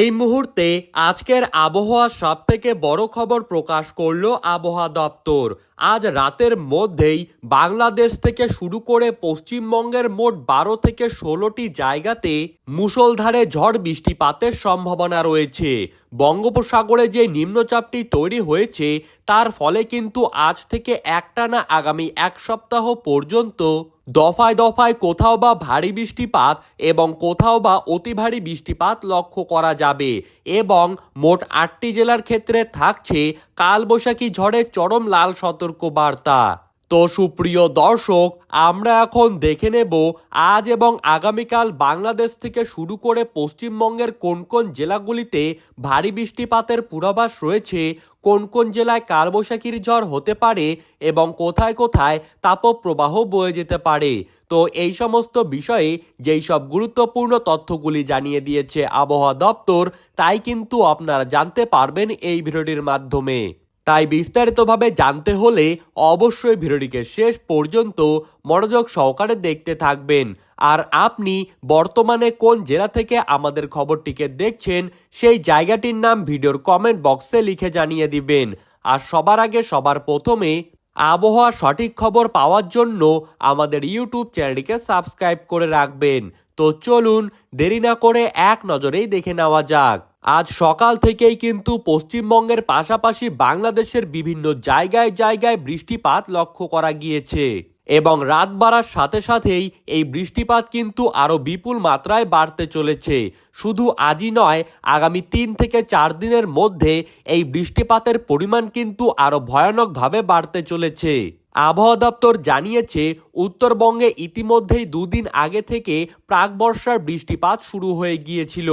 এই মুহূর্তে আজকের আবহাওয়ার সব থেকে বড় খবর প্রকাশ করল আবহাওয়া দপ্তর। আজ রাতের মধ্যেই বাংলাদেশ থেকে শুরু করে পশ্চিমবঙ্গের মোট বারো থেকে ষোলোটি জায়গাতে মুষলধারে ঝড় বৃষ্টিপাতের সম্ভাবনা রয়েছে। বঙ্গোপসাগরে যে নিম্নচাপটি তৈরি হয়েছে, তার ফলে কিন্তু আজ থেকে একটানা আগামী এক সপ্তাহ পর্যন্ত দফায় দফায় কোথাও বা ভারী বৃষ্টিপাত এবং কোথাও বা অতি ভারী বৃষ্টিপাত লক্ষ্য করা যাবে এবং মোট আটটি জেলার ক্ষেত্রে থাকছে কালবৈশাখী ঝড়ের চরম লাল সতর্ক বার্তা তো সুপ্রিয় দর্শক, আমরা এখন দেখে নেব আজ এবং আগামীকাল বাংলাদেশ থেকে শুরু করে পশ্চিমবঙ্গের কোন কোন জেলাগুলিতে ভারী বৃষ্টিপাতের পূর্বাভাস রয়েছে কোন কোন জেলায় কালবৈশাখীর ঝড় হতে পারে এবং কোথায় কোথায় তাপপ্রবাহ বয়ে যেতে পারে? তো এই সমস্ত বিষয়ে যেই সব গুরুত্বপূর্ণ তথ্যগুলি জানিয়ে দিয়েছে আবহাওয়া দপ্তর, তাই কিন্তু আপনারা জানতে পারবেন এই ভিডিওটির মাধ্যমে। তাই বিস্তারিতভাবে জানতে হলে অবশ্যই ভিডিওটিকে শেষ পর্যন্ত মনোযোগ সহকারে দেখতে থাকবেন। আর আপনি বর্তমানে কোন জেলা থেকে আমাদের খবরটিকে দেখছেন, সেই জায়গাটির নাম ভিডিওর কমেন্ট বক্সে লিখে জানিয়ে দিবেন। আর সবার আগে সবার প্রথমে আবহাওয়া সঠিক খবর পাওয়ার জন্য আমাদের ইউটিউব চ্যানেলটিকে সাবস্ক্রাইব করে রাখবেন। তো চলুন দেরি না করে এক নজরেই দেখে নেওয়া যাক। আজ সকাল থেকেই কিন্তু পশ্চিমবঙ্গের পাশাপাশি বাংলাদেশের বিভিন্ন জায়গায় জায়গায় বৃষ্টিপাত লক্ষ্য করা গিয়েছে। এবং রাত বাড়ার সাথে সাথেই এই বৃষ্টিপাত কিন্তু আরও বিপুল মাত্রায় বাড়তে চলেছে। শুধু আজই নয়, আগামী তিন থেকে চার দিনের মধ্যে এই বৃষ্টিপাতের পরিমাণ কিন্তু আরও ভয়ানকভাবে বাড়তে চলেছে। আবহাওয়া দপ্তর জানিয়েছে, উত্তরবঙ্গে ইতিমধ্যেই দুদিন আগে থেকে প্রাক বর্ষার বৃষ্টিপাত শুরু হয়ে গিয়েছিল।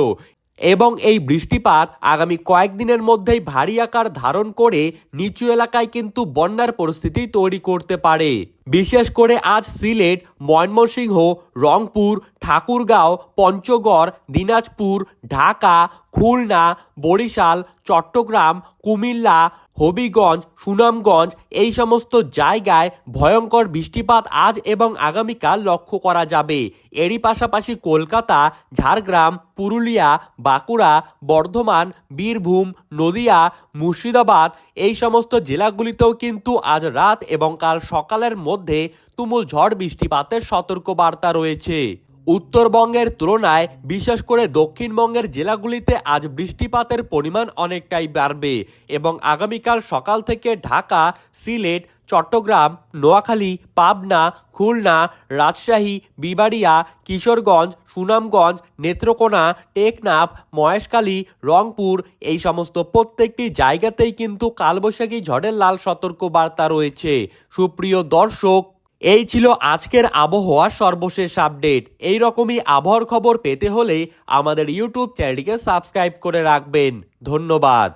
এবং এই বৃষ্টিপাত আগামী কয়েকদিনের মধ্যেই ভারী আকার ধারণ করে নিচু এলাকায় কিন্তু বন্যার পরিস্থিতি তৈরি করতে পারে। বিশেষ করে আজ সিলেট, ময়মনসিংহ, রংপুর, ঠাকুরগাঁও, পঞ্চগড়, দিনাজপুর, ঢাকা, খুলনা, বরিশাল, চট্টগ্রাম, কুমিল্লা হবিগঞ্জ, সুনামগঞ্জ, এই সমস্ত জায়গায় ভয়ঙ্কর বৃষ্টিপাত আজ এবং আগামীকাল লক্ষ্য করা যাবে। এরই পাশাপাশি কলকাতা, ঝাড়গ্রাম, পুরুলিয়া, বাঁকুড়া, বর্ধমান, বীরভূম, নদিয়া, মুর্শিদাবাদ এই সমস্ত জেলাগুলিতেও কিন্তু আজ রাত এবং কাল সকালের মধ্যে তুমুল ঝড় বৃষ্টিপাতের সতর্কবার্তা রয়েছে। উত্তরবঙ্গের তুলনায়, বিশেষ করে দক্ষিণবঙ্গের জেলাগুলিতে আজ বৃষ্টিপাতের পরিমাণ অনেকটাই বাড়বে এবং আগামীকাল সকাল থেকে ঢাকা, সিলেট, চট্টগ্রাম, নোয়াখালী, পাবনা, খুলনা, রাজশাহী, বিবাড়িয়া, কিশোরগঞ্জ, সুনামগঞ্জ, নেত্রকোনা, টেকনাফ, মহেশখালী, রংপুর এই সমস্ত প্রত্যেকটি জায়গাতেই কিন্তু কালবৈশাখী ঝড়ের লাল সতর্ক বার্তা রয়েছে। সুপ্রিয় দর্শক এই ছিল আজকের আবহাওয়া সর্বশেষ আপডেট। এই রকমই আবহাওয়ার খবর পেতে হলে আমাদের ইউটিউব চ্যানেলটিকে সাবস্ক্রাইব করে রাখবেন। ধন্যবাদ।